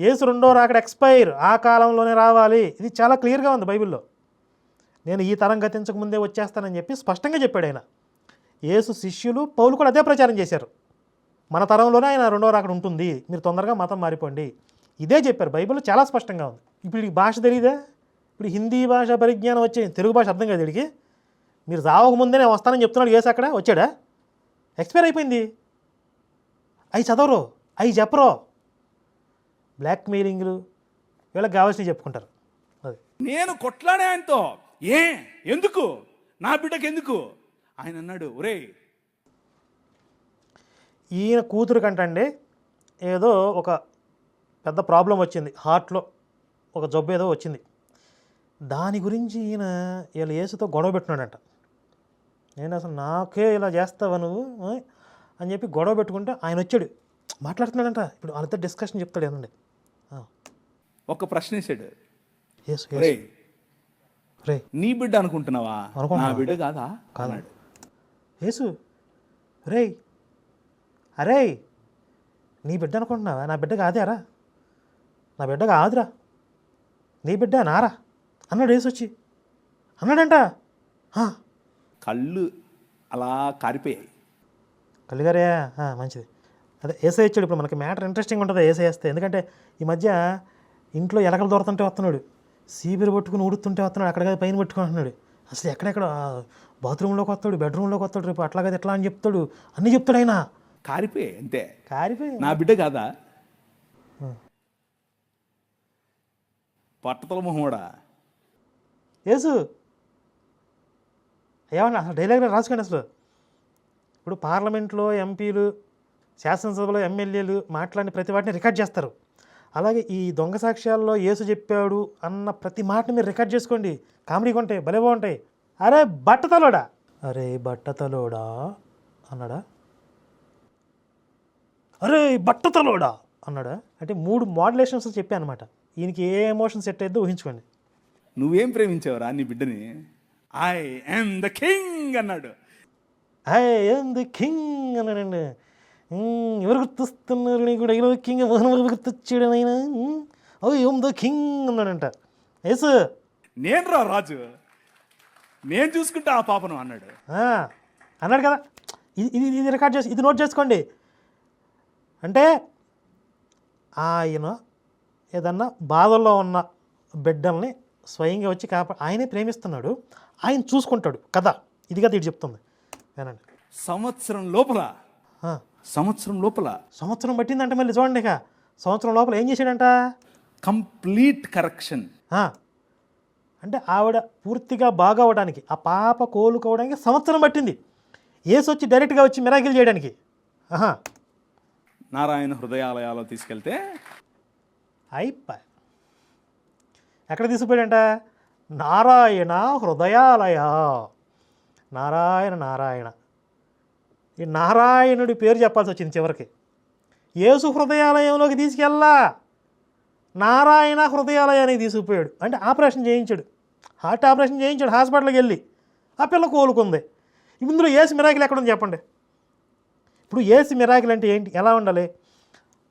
యేసు రెండో రాకడ ఎక్స్పైర్ ఆ కాలంలోనే రావాలి. ఇది చాలా క్లియర్గా ఉంది బైబిల్లో. నేను ఈ తరం గతించక ముందే వచ్చేస్తానని చెప్పి స్పష్టంగా చెప్పాడు ఆయన. ఏసు శిష్యులు పౌలు కూడా అదే ప్రచారం చేశారు. మన తరంలోనే ఆయన రెండో రాకడ ఉంటుంది. మీరు తొందరగా మతం మారిపోండి. ఇదే చెప్పారు. బైబిల్ చాలా స్పష్టంగా ఉంది. ఇప్పుడు ఈ భాష తెలియదా ఇప్పుడు హిందీ భాష పరిజ్ఞానం వచ్చే తెలుగు భాష అర్థం కాదు వీడికి. మీరు రావక ముందే నేను వస్తానని చెప్తున్నాడు ఏసు అక్కడ. వచ్చాడా? ఎక్స్పైర్ అయిపోయింది. అవి చదవరు. అవి చెప్పరు. బ్లాక్ మెయిలింగ్లు వీళ్ళకి కావాల్సినవి చెప్పుకుంటారు. అది. నేను కొట్లాడే ఆయనతో ఏ? ఎందుకు? నా బిడ్డకి ఎందుకు? ఆయన అన్నాడు ఒరే ఈయన కూతురు కంటండి ఏదో ఒక పెద్ద ప్రాబ్లం వచ్చింది. హార్ట్లో ఒక జబ్బు ఏదో వచ్చింది. దాని గురించి ఈయన వీళ్ళ యేసుతో గొడవ పెట్టున్నాడంట. నేను అసలు నాకే ఇలా చేస్తావా నువ్వు? అని చెప్పి గొడవ పెట్టుకుంటే ఆయన వచ్చాడు. మాట్లాడుతున్నాడంట. ఇప్పుడు వాళ్ళతో డిస్కషన్ చెప్తాడు ఏనండి ఒక ప్రశ్న వేసాడు. రే. నీ బిడ్డ అనుకుంటున్నావా? అనుకుంటున్నా. నా బిడ్డ కాదా? కాదండి యేసు. రే అరే. నీ బిడ్డ అనుకుంటున్నావా? నా బిడ్డ కాదేరా. నా బిడ్డ కాదురా. నీ బిడ్డ నారా? అన్నాడు యేసు వచ్చి అన్నాడంట. "ఆ, కళ్ళు అలా కారిపోయాయి. కళ్ళుగారే ఆ, మంచిది. అదే ఏసై ఇచ్చాడు ఇప్పుడు మనకి మ్యాటర్ ఇంట్రెస్టింగ్ ఉంటుంది ఏసై వేస్తే ఎందుకంటే ఈ మధ్య ఇంట్లో ఎలకలు దొరుకుతుంటే వస్తున్నాడు. సీబీరు పట్టుకుని ఉడుతుంటే వస్తున్నాడు. అక్కడ కాదు పైన పట్టుకుంటున్నాడు. అసలు ఎక్కడెక్కడ బాత్రూంలోకి వస్తాడు బెడ్రూమ్లోకి వస్తాడు రేపు అట్లా కదా ఎట్లా అని చెప్తాడు. అన్నీ చెప్తాడు ఆయన. కారిపోయాయి అంతే. కారిపోయి. నా బిడ్డ కాదా? పట్టతల మొహోడా యేసు ఏమన్నా అసలు డైలాగ్ రాసుకోండి అసలు. ఇప్పుడు పార్లమెంట్లో ఎంపీలు శాసనసభలో ఎమ్మెల్యేలు మాట్లాడిన ప్రతి వాటిని రికార్డ్ చేస్తారు. అలాగే ఈ దొంగ సాక్ష్యాల్లో యేసు చెప్పాడు అన్న ప్రతి మాటని మీరు రికార్డ్ చేసుకోండి. కామెడీగా ఉంటాయి భలే బాగుంటాయి. అరే బట్టతలోడా అరే బట్టతలోడా అన్నాడా? అరే బట్టతలోడా అన్నాడా? అంటే మూడు మోడ్యులేషన్స్ చెప్పాను అనమాట. ఈయనకి ఏ ఎమోషన్ సెట్ అయితే ఊహించుకోండి. నువ్వేం ప్రేమించావురా నీ బిడ్డని? ఐ am ద కింగ్ అన్నాడు. ఐ ఎమ్ ది కింగ్ అన్నాడండి. "మ్మ్, ఎవరు గుర్తొస్తున్నారు నీకు డైలో కింగ్ మోహన్ గుర్తొచ్చాడు ఆయన ఓ ద కింగ్ అన్నాడంట ఎస్ నేను రా రాజు నేను చూసుకుంటా ఆ పాపను అన్నాడు అన్నాడు కదా ఇది ఇది ఇది రికార్డ్ చేసి ఇది నోట్ చేసుకోండి అంటే ఆయన ఏదన్నా బాధల్లో ఉన్న బిడ్డల్ని స్వయంగా వచ్చి కాపా ఆయనే ప్రేమిస్తున్నాడు ఆయన చూసుకుంటాడు కదా ఇది కదా ఇటు చెప్తుంది వినండి సంవత్సరం లోపల. సంవత్సరం లోపల. సంవత్సరం పట్టిందంటే మళ్ళీ చూడండి ఇక. సంవత్సరం లోపల ఏం చేశాడంట? Complete correction. అంటే ఆవిడ పూర్తిగా బాగవడానికి ఆ పాప కోలుకోవడానికి సంవత్సరం పట్టింది. ఏసు వచ్చి డైరెక్ట్గా వచ్చి మిరాకిల్ చేయడానికి. ఆహా. నారాయణ హృదయాలయాలో తీసుకెళ్తే అయిపోయి ఎక్కడ తీసుకుపోయాడంట? నారాయణ హృదయాలయ. నారాయణ నారాయణ. ఈ నారాయణుడి పేరు చెప్పాల్సి వచ్చింది చివరికి. యేసు హృదయాలయంలోకి తీసుకెళ్ళా. నారాయణ హృదయాలయానికి తీసుకుపోయాడు. అంటే ఆపరేషన్ చేయించాడు. హార్ట్ ఆపరేషన్ చేయించాడు హాస్పిటల్కి వెళ్ళి. ఆ పిల్ల కోలుకుంది. ఇందులో ఏసు మిరాకిల్ ఎక్కడుంది చెప్పండి. ఇప్పుడు ఏసు మిరాకిల్ అంటే ఏంటి? ఎలా ఉండాలి?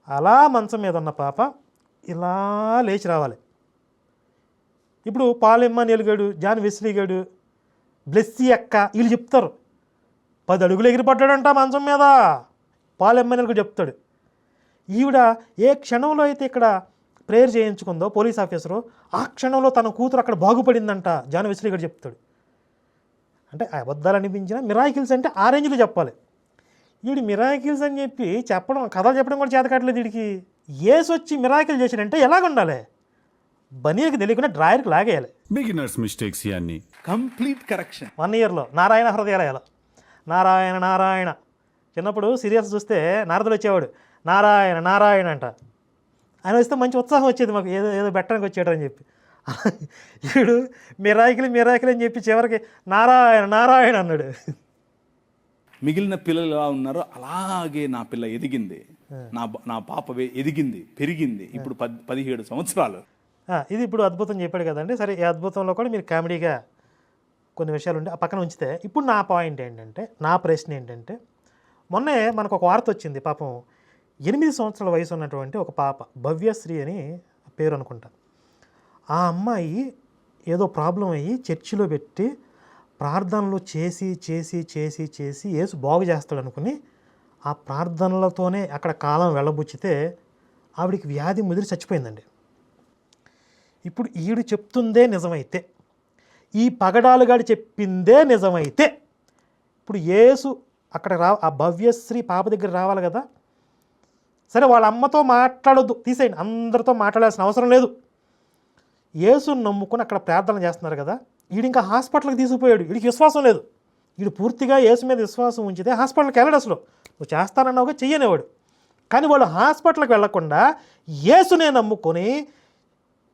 అలా మంచం మీద ఉన్న పాప ఇలా లేచి రావాలి. ఇప్పుడు పాలెమ్మ గడు జాన్ వెస్లీ గడు బ్లెస్సీ అక్క వీళ్ళు చెప్తారు. పది అడుగులు ఎగిరిపడ్డాడంట మంచం మీద. పాలెమ్మ చెప్తాడు. ఈవిడ ఏ క్షణంలో అయితే ఇక్కడ ప్రేయర్ చేయించుకుందో పోలీస్ ఆఫీసరు ఆ క్షణంలో తన కూతురు అక్కడ బాగుపడిందంట జాన్ వెస్లీ గడు చెప్తాడు. అంటే అబద్ధాలు అనిపించిన మిరాకిల్స్ అంటే ఆ రేంజ్లో చెప్పాలి. వీడి మిరాకిల్స్ అని చెప్పి చెప్పడం కథలు చెప్పడం కూడా చేత కావట్లేదు వీడికి ఏసు వచ్చి మిరాకిల్ చేసాడంటే ఎలాగ ఉండాలి బనీకి తెలియకుండా డ్రాయర్కి లాగేయాలి. బిగినర్స్ మిస్టేక్స్ ఇవన్నీ కంప్లీట్ కరెక్షన్ వన్ ఇయర్లో నారాయణ హృదయాలయాలు. నారాయణ నారాయణ. చిన్నప్పుడు సీరియల్స్ చూస్తే నారదులు వచ్చేవాడు. నారాయణ నారాయణ అంట. ఆయన వస్తే మంచి ఉత్సాహం వచ్చేది మాకు. ఏదో ఏదో పెట్టడానికి వచ్చాడు అని చెప్పి. వీడు మిరాకిల్ మిరాకిల్ అని చెప్పి చివరికి నారాయణ నారాయణ అన్నాడు. మిగిలిన పిల్లలు ఎలా ఉన్నారో అలాగే నా పిల్ల ఎదిగింది. నా నా పాప ఎదిగింది పెరిగింది. ఇప్పుడు పద్ పదిహేడు సంవత్సరాలు. ఇది ఇప్పుడు అద్భుతం చెప్పాడు కదండి. సరే ఈ అద్భుతంలో కూడా మీరు కామెడీగా కొన్ని విషయాలు ఉంటే ఆ పక్కన ఉంచితే ఇప్పుడు నా పాయింట్ ఏంటంటే నా ప్రశ్న ఏంటంటే మొన్నే మనకు ఒక వార్త వచ్చింది పాపం ఎనిమిది సంవత్సరాల వయసు ఉన్నటువంటి ఒక పాప భవ్యశ్రీ అని పేరు అనుకుంటా. ఆ అమ్మాయి ఏదో ప్రాబ్లం అయ్యి చర్చిలో పెట్టి ప్రార్థనలు చేసి చేసి చేసి చేసి ఏసు బాగు చేస్తాడు అనుకుని ఆ ప్రార్థనలతోనే అక్కడ కాలం వెళ్ళబుచ్చితే ఆవిడికి వ్యాధి ముదిరి చచ్చిపోయిందండి. ఇప్పుడు ఈడు చెప్తుందే నిజమైతే ఈ పగడాలుగాడు చెప్పిందే నిజమైతే ఇప్పుడు యేసు అక్కడ రా ఆ భవ్యశ్రీ పాప దగ్గర రావాలి కదా. సరే వాళ్ళ అమ్మతో మాట్లాడొద్దు తీసేయండి అందరితో మాట్లాడాల్సిన అవసరం లేదు. యేసును నమ్ముకుని అక్కడ ప్రార్థన చేస్తున్నారు కదా వీడు ఇంకా హాస్పిటల్కి తీసుకుపోయాడు వీడికి విశ్వాసం లేదు. వీడు పూర్తిగా యేసు మీద విశ్వాసం ఉంచితే హాస్పిటల్కి వెళ్ళడు అసలు నువ్వు చేస్తానన్నావుగా చెయ్యనేవాడు. కానీ వాళ్ళు హాస్పిటల్కి వెళ్ళకుండా యేసునే నమ్ముకొని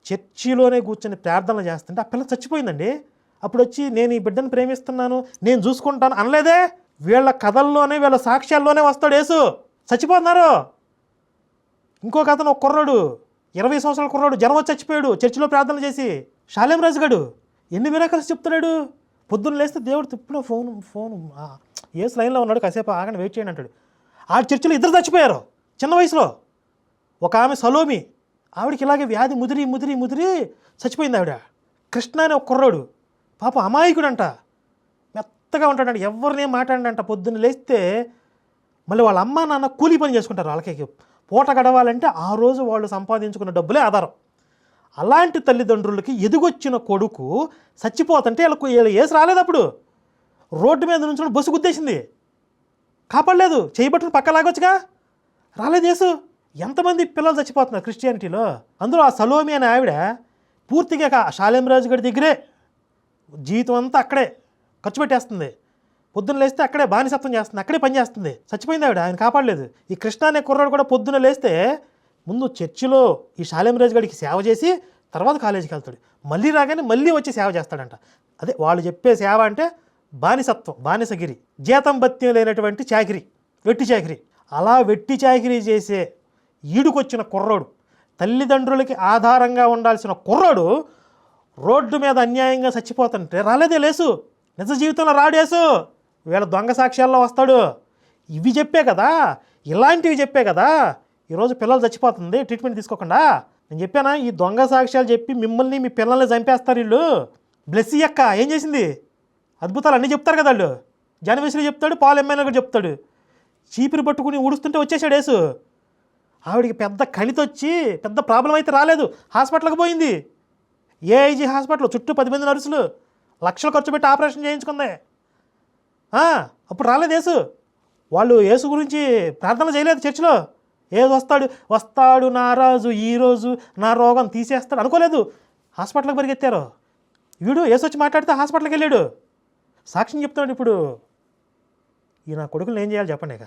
చర్చిలోనే కూర్చొని ప్రార్థనలు చేస్తుంటే ఆ పిల్ల చచ్చిపోయిందండి. అప్పుడు వచ్చి నేను ఈ బిడ్డను ప్రేమిస్తున్నాను నేను చూసుకుంటాను అనలేదే? వీళ్ళ కథల్లోనే వీళ్ళ సాక్ష్యాల్లోనే వస్తాడు యేసు. చచ్చిపోతున్నారు. ఇంకొక అతను ఒక కుర్రాడు ఇరవై సంవత్సరాల కుర్రాడు జనం చచ్చిపోయాడు చర్చిలో ప్రార్థన చేసి షాలేం రాజుగాడు ఎన్ని మిరాకల్స్ చెప్తున్నాడు? పొద్దున్న లేస్తే దేవుడు తిప్పులో ఫోన్ ఫోన్ ఏసు లైన్లో ఉన్నాడు కాసేపు ఆగండి వెయిట్ చేయండి అంటాడు. ఆ చర్చిలో ఇద్దరు చచ్చిపోయారు చిన్న వయసులో. ఒక ఆమె సలోమి ఆవిడకి ఇలాగే వ్యాధి ముదిరి ముదిరి ముదిరి చచ్చిపోయింది ఆవిడ. కృష్ణ అనే ఒక కుర్రాడు పాప అమాయకుడంట. మెత్తగా ఉంటాడంట. ఎవరినే మాట్లాడంట పొద్దున్న లేస్తే మళ్ళీ వాళ్ళ అమ్మ నాన్న కూలీ పని చేసుకుంటారు వాళ్ళకి. పూట గడవాలంటే ఆ రోజు వాళ్ళు సంపాదించుకున్న డబ్బులే ఆధారం. అలాంటి తల్లిదండ్రులకి ఎదుగొచ్చిన కొడుకు చచ్చిపోతుంటే వీళ్ళకు వీళ్ళు ఏసు రాలేదు అప్పుడు రోడ్డు మీద నుంచి బస్సు గుద్దేసింది. కాపాడలేదు. చేయబట్టును పక్క లాగొచ్చుగా. రాలేదు ఏసు. ఎంతమంది పిల్లలు చచ్చిపోతున్నారు క్రిస్టియానిటీలో? అందులో ఆ సలోమి అనే ఆవిడ పూర్తిగా కా- షాలేం రాజు గారి దగ్గరే జీవితం అంతా అక్కడే ఖర్చు పెట్టేస్తుంది. పొద్దున్న లేస్తే అక్కడే బానిసత్వం చేస్తుంది అక్కడే పనిచేస్తుంది చచ్చిపోయింది ఆవిడ ఆయన కాపాడలేదు. ఈ కృష్ణ అనే కుర్రాడు కూడా పొద్దున్న లేస్తే ముందు చర్చిలో ఈ షాలేం గడికి సేవ చేసి తర్వాత కాలేజీకి వెళ్తాడు. మళ్ళీ రాగానే మళ్ళీ వచ్చి సేవ చేస్తాడంట. అదే వాళ్ళు చెప్పే సేవ అంటే బానిసత్వం బానిసగిరి జీతం భత్యం లేనటువంటి చాకిరి వెట్టి చాకిరి. అలా వెట్టి చాకిరి చేసే ఈడుకొచ్చిన కుర్రోడు తల్లిదండ్రులకి ఆధారంగా ఉండాల్సిన కుర్రోడు రోడ్డు మీద అన్యాయంగా చచ్చిపోతుంటే రాలేదే లేసు. నిజ జీవితంలో రాడేసు వీళ్ళ దొంగ సాక్ష్యాల్లో వస్తాడు. ఇవి చెప్పే కదా. ఇలాంటివి చెప్పే కదా. ఈరోజు పిల్లలు చచ్చిపోతుంది ట్రీట్మెంట్ తీసుకోకుండా. నేను చెప్పానా ఈ దొంగ సాక్ష్యాలు చెప్పి మిమ్మల్ని మీ పిల్లల్ని చంపేస్తారు వీళ్ళు. బ్లెస్సీ అక్క ఏం చేసింది? అద్భుతాలు అన్నీ చెప్తారు కదా వాళ్ళు. జనవేశ్వరి చెప్తాడు పాలు ఎమ్మెల్యే కూడా చెప్తాడు. చీపిరి పట్టుకుని ఊడుస్తుంటే వచ్చేసాడు యేసు. ఆవిడికి పెద్ద కణితొచ్చి పెద్ద ప్రాబ్లం అయితే రాలేదు. హాస్పిటల్కి పోయింది. ఏఐజీ హాస్పిటల్ చుట్టూ పది మంది నర్సులు లక్షలు ఖర్చు పెట్టి ఆపరేషన్ చేయించుకుంది. అప్పుడు రాలేదు యేసు. వాళ్ళు యేసు గురించి ప్రార్థన చేయలేదు చర్చిలో. ఏది వస్తాడు? వస్తాడు నా రాజు ఈరోజు నా రోగం తీసేస్తాడు అనుకోలేదు. హాస్పిటల్కి పరిగెత్తారు. వీడు యేసు వచ్చి మాట్లాడితే హాస్పిటల్కి వెళ్ళాడు. సాక్ష్యం చెప్తున్నాడు ఇప్పుడు. ఈ నా కొడుకులు ఏం చేయాలి చెప్పండి ఇక.